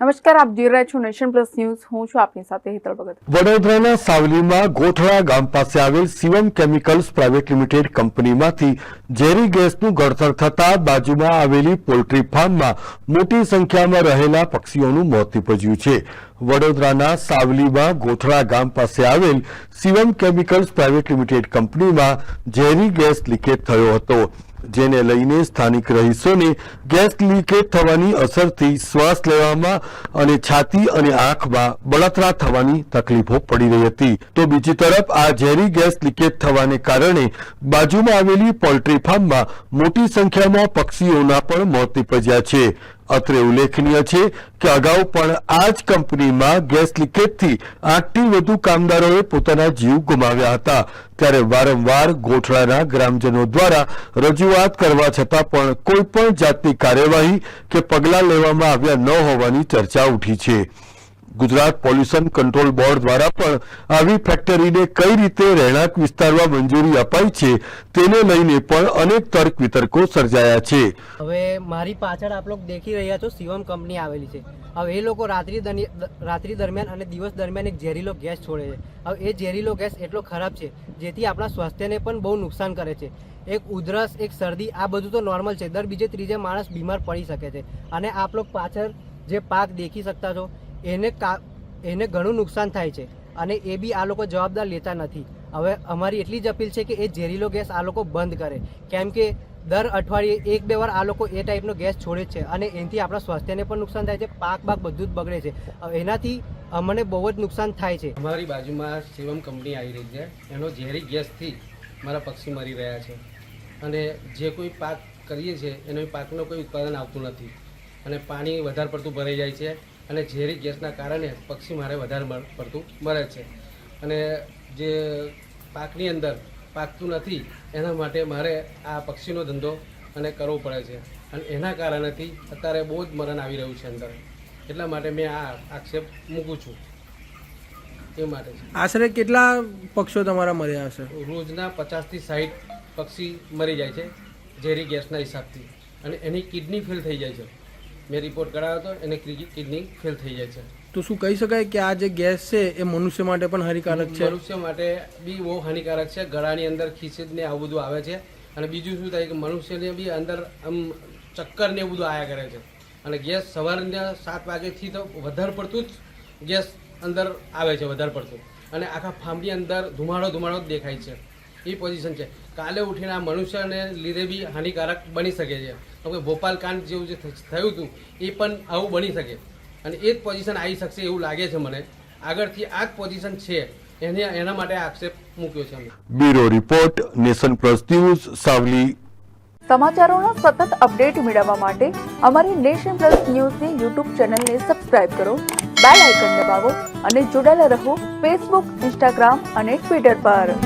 નમસ્કાર, આપ જોઈ રહ્યા છો નેશન પ્લસ ન્યૂઝ. હું છું આપની સાથે હેતલ ભગત. વડોદરાના સાવલીમાં ગોઠળા ગામ પાસે આવેલ શિવમ કેમિકલ્સ પ્રાઇવેટ લિમિટેડ કંપનીમાંથી ઝેરી ગેસનું ગળતર થતા બાજુમાં આવેલી પોલ્ટ્રી ફાર્મમાં મોટી સંખ્યામાં રહેલા પક્ષીઓનું મોત નિપજ્યું છે. વડોદરાના સાવલીમાં ગોઠળા ગામ પાસે આવેલ શિવમ કેમિકલ્સ પ્રાઇવેટ લિમિટેડ કંપનીમાં ઝેરી ગેસ લીકેજ થયો હતો. જેને લઈને સ્થાનિક રહીશોને ગેસ લીકેજ થવાની અસરથી શ્વાસ લેવામાં અને છાતી અને આંખમાં બળતરા થવાની તકલીફો પડી રહી હતી. તો બીજી તરફ, આ ઝેરી ગેસ લીકેજ થવાને કારણે બાજુમાં આવેલી પોલ્ટ્રી ફાર્મમાં મોટી સંખ્યામાં પક્ષીઓના પણ મોત નીપજ્યા છે. અત્રે ઉલ્લેખનીય છે કે અગાઉ પણ આ જ કંપનીમાં ગેસ લીકેજથી આઠથી વધુ કામદારોએ પોતાના જીવ ગુમાવ્યા હતા. ત્યારે વારંવાર ગોઠડાના ગ્રામજનો દ્વારા રજૂઆત કરવા છતાં પણ કોઈ પણ જાતની કાર્યવાહી કે પગલાં લેવામાં આવ્યા ન હોવાની ચર્ચા ઉઠી છે. ગુજરાત પોલ્યુશન કંટ્રોલ બોર્ડ દ્વારા પણ આવી ફેક્ટરીને કઈ રીતે રહેણાંક વિસ્તારમાં મંજૂરી અપાઈ છે તેને લઈને પણ અનેક તર્ક વિતર્કો સર્જાયા છે. હવે મારી પાછળ આપ લોકો દેખી રહ્યા છો શિવમ કંપની આવેલી છે. હવે એ લોકો રાત્રિ રાત્રિ દરમિયાન અને દિવસ દરમિયાન એક ઝેરીલો ગેસ છોડે છે. હવે એ ઝેરીલો ગેસ એટલો ખરાબ છે, જેથી આપણા સ્વાસ્થ્યને પણ બહુ નુકસાન કરે છે. એક ઉધરસ, એક શરદી, આ બધું તો નોર્મલ છે. દર બીજે ત્રીજે માણસ બીમાર પડી શકે છે. અને આપ લોકો પાછળ જે પાક દેખી શકતા છો એને કા એને ઘણું નુકસાન થાય છે અને એ બી આ લોકો જવાબદાર લેતા નથી. હવે અમારી એટલી જ અપીલ છે કે એ ઝેરીલો ગેસ આ લોકો બંધ કરે. કેમ કે દર અઠવાડિયે એક બે વાર આ લોકો એ ટાઈપનો ગેસ છોડે છે અને એનાથી આપણા સ્વાસ્થ્યને પણ નુકસાન થાય છે, પાક બાક બધું જ બગડે છે. એનાથી અમને બહુ જ નુકસાન થાય છે. અમારી બાજુમાં શિવમ કંપની આવી રહી છે. એનો ઝેરી ગેસથી મારા પક્ષી મરી રહ્યા છે. અને જે કોઈ પાક કરીએ છીએ એનો પાકનું કોઈ ઉત્પાદન આવતું નથી. અને પાણી વધારે પડતું ભરાઈ જાય છે. અને ઝેરી ગેસના કારણે પક્ષી મારે વધારે પડતું મરે છે. અને જે પાકની અંદર પાકતું નથી એના માટે મારે આ પક્ષીનો ધંધો અને કરવો પડે છે. અને એના કારણેથી અત્યારે બહુ જ મરણ આવી રહ્યું છે અંદર. એટલા માટે મેં આ આક્ષેપ મૂકું છું. એ માટે આશરે કેટલા પક્ષીઓ તમારા મર્યા હશે? રોજના પચાસથી સાઠ પક્ષી મરી જાય છે ઝેરી ગેસના હિસાબથી. અને એની કિડની ફેલ થઈ જાય છે. મેં રિપોર્ટ કરાવ્યો હતો એને કિડની ફેલ થઈ જાય છે. તો શું કહી શકાય કે આ જે ગેસ છે એ મનુષ્ય માટે પણ હાનિકારક છે? મનુષ્ય માટે બી બહુ હાનિકારક છે. ગળાની અંદર ખીચીને આવું બધું આવે છે. અને બીજું શું થાય કે મનુષ્યને બી અંદર આમ ચક્કર ને એવું બધું આયા કરે છે. અને ગેસ સવારના સાત વાગ્યાથી તો વધારે પડતું જ ગેસ અંદર આવે છે વધારે પડતું. અને આખા ફાર્મની અંદર ધુમાડો ધુમાડો જ દેખાય છે. એ પોઝિશન છે. કાલે ઉઠીને આ મનુષ્યને લીધે બી હાનિકારક બની શકે છે. તો કે ભોપાલ કાંડ જેવું જે થયું હતું એ પણ આવું બની શકે. અને એ જ પોઝિશન આવી શકશે એવું લાગે છે મને. આગળથી આ જ પોઝિશન છે. એને એના માટે આક્ષેપ મૂક્યો છે અમે. Bureau report Nation Plus news Savli. સમાચારોના સતત અપડેટ મેળવવા માટે અમારી નેશન પ્લસ ન્યૂઝની યુટ્યુબ ચેનલને સબસ્ક્રાઇબ કરો બેલ આઇકન દબાવો અને જોડાયેલા રહો ફેસબુક ઇન્સ્ટાગ્રામ અને ટ્વિટર પર.